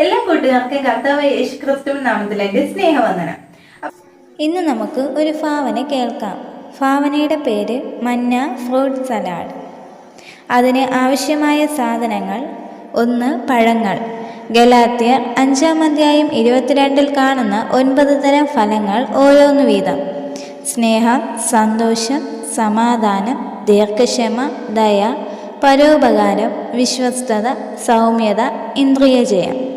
എല്ലാ കൂട്ടുകാർക്കും കർത്താവ് യേശു ക്രിസ്തു നാമത്തിലേക്ക് സ്നേഹവന്ദനം. ഇന്ന് നമുക്ക് ഒരു ഭാവന കേൾക്കാം. ഭാവനയുടെ പേര് മന്ന ഫ്രൂട്ട് സലാഡ്. അതിന് ആവശ്യമായ സാധനങ്ങൾ ഒന്ന് പഴങ്ങൾ. ഗലാത്യർ അഞ്ചാം അധ്യായം ഇരുപത്തിരണ്ടിൽ കാണുന്ന ഒൻപത് തരം ഫലങ്ങൾ ഓരോന്ന് വീതം. സ്നേഹം സന്തോഷം സമാധാനം ദീർഘക്ഷമ ദയ പരോപകാരം വിശ്വസ്തത സൗമ്യത ഇന്ദ്രിയജയം.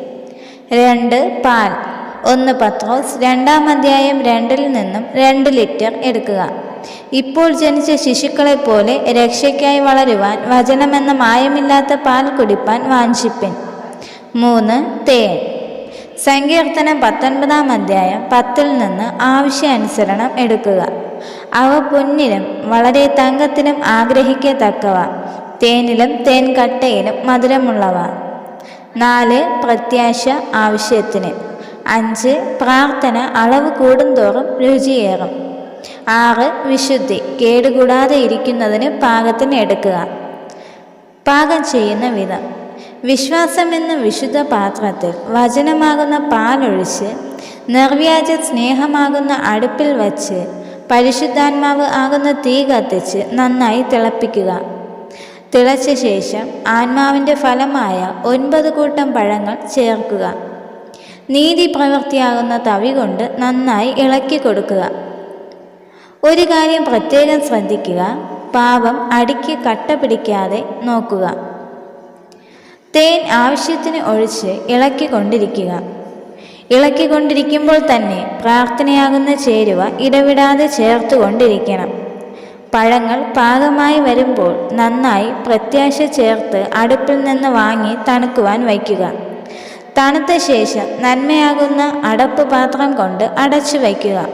രണ്ട് പാൽ. ഒന്ന് പത്രോസ് രണ്ടാം അധ്യായം രണ്ടിൽ നിന്നും രണ്ട് ലിറ്റർ എടുക്കുക. ഇപ്പോൾ ജനിച്ച ശിശുക്കളെ പോലെ രക്ഷയ്ക്കായി വളരുവാൻ വചനമെന്ന മായമില്ലാത്ത പാൽ കുടിപ്പാൻ വാഞ്ചിപ്പിൻ. മൂന്ന് തേൻ. സങ്കീർത്തനം പത്തൊൻപതാം അധ്യായം പത്തിൽ നിന്ന് ആവശ്യാനുസരണം എടുക്കുക. അവ പൊന്നിലും വളരെ തങ്കത്തിലും ആഗ്രഹിക്കത്തക്കവ. തേനിലും തേൻ കട്ടയിലും മധുരമുള്ളവ. നാല് പ്രത്യാശ ആവശ്യത്തിന്. അഞ്ച് പ്രാർത്ഥന അളവ് കൂടുന്തോറും രുചിയേറും. ആറ് വിശുദ്ധി കേടുകൂടാതെ ഇരിക്കുന്നതിന് പാകത്തിന് എടുക്കുക. പാകം ചെയ്യുന്ന വിധം. വിശ്വാസം എന്ന വിശുദ്ധ പാത്രത്തിൽ വചനമാകുന്ന പാലൊഴിച്ച് നിർവ്യാജ സ്നേഹമാകുന്ന അടുപ്പിൽ വച്ച് പരിശുദ്ധാത്മാവ് ആകുന്ന തീ കത്തിച്ച് നന്നായി തിളപ്പിക്കുക. തിളച്ച ശേഷം ആത്മാവിന്റെ ഫലമായ ഒൻപത് കൂട്ടം പഴങ്ങൾ ചേർക്കുക. നീതി പ്രവൃത്തിയാകുന്ന തവി കൊണ്ട് നന്നായി ഇളക്കി കൊടുക്കുക. ഒരു കാര്യം പ്രത്യേകം ശ്രദ്ധിക്കുക. പാപം അടിക്ക് കട്ട പിടിക്കാതെ നോക്കുക. തേൻ ആവശ്യത്തിന് ഒഴിച്ച് ഇളക്കിക്കൊണ്ടിരിക്കുക ഇളക്കിക്കൊണ്ടിരിക്കുമ്പോൾ തന്നെ പ്രാർത്ഥനയാകുന്ന ചേരുവ ഇടവിടാതെ ചേർത്തുകൊണ്ടിരിക്കണം പഴങ്ങൾ പാകമായി വരുമ്പോൾ നന്നായി പ്രത്യാശ ചേർത്ത് അടുപ്പിൽ നിന്ന് വാങ്ങി തണുക്കുവാൻ വയ്ക്കുക. തണുത്ത ശേഷം നന്മയാകുന്ന അടപ്പ് പാത്രം കൊണ്ട് അടച്ചു വയ്ക്കുക.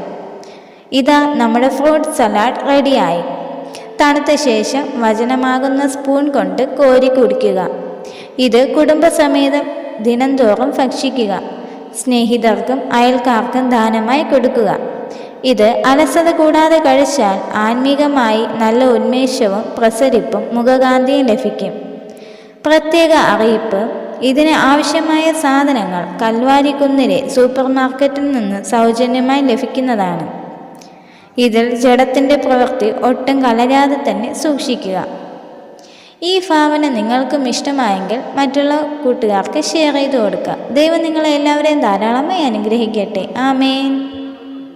ഇതാ നമ്മുടെ ഫ്രൂട്ട് സലാഡ് റെഡിയായി. തണുത്ത ശേഷം വചനമാകുന്ന സ്പൂൺ കൊണ്ട് കോരി കുടിക്കുക. ഇത് കുടുംബസമേതം ദിനംതോറും ഭക്ഷിക്കുക. സ്നേഹിതർക്കും അയൽക്കാർക്കും ദാനമായി കൊടുക്കുക. ഇത് അലസത കൂടാതെ കഴിച്ചാൽ ആത്മീകമായി നല്ല ഉന്മേഷവും പ്രസരിപ്പും മുഖകാന്തിയും ലഭിക്കും. പ്രത്യേക അറിയിപ്പ് ഇതിന് ആവശ്യമായ സാധനങ്ങൾ കൽവാരിക്കുന്നിലെ സൂപ്പർ മാർക്കറ്റിൽ നിന്ന് സൗജന്യമായി ലഭിക്കുന്നതാണ്. ഇതിൽ ജഡത്തിന്റെ പ്രവൃത്തി ഒട്ടും കലരാതെ തന്നെ സൂക്ഷിക്കുക. ഈ ഭാവന നിങ്ങൾക്കും ഇഷ്ടമായെങ്കിൽ മറ്റുള്ള കൂട്ടുകാർക്ക് ഷെയർ ചെയ്ത് കൊടുക്കുക. ദൈവം നിങ്ങളെല്ലാവരെയും ധാരാളമായി അനുഗ്രഹിക്കട്ടെ. ആമേൻ.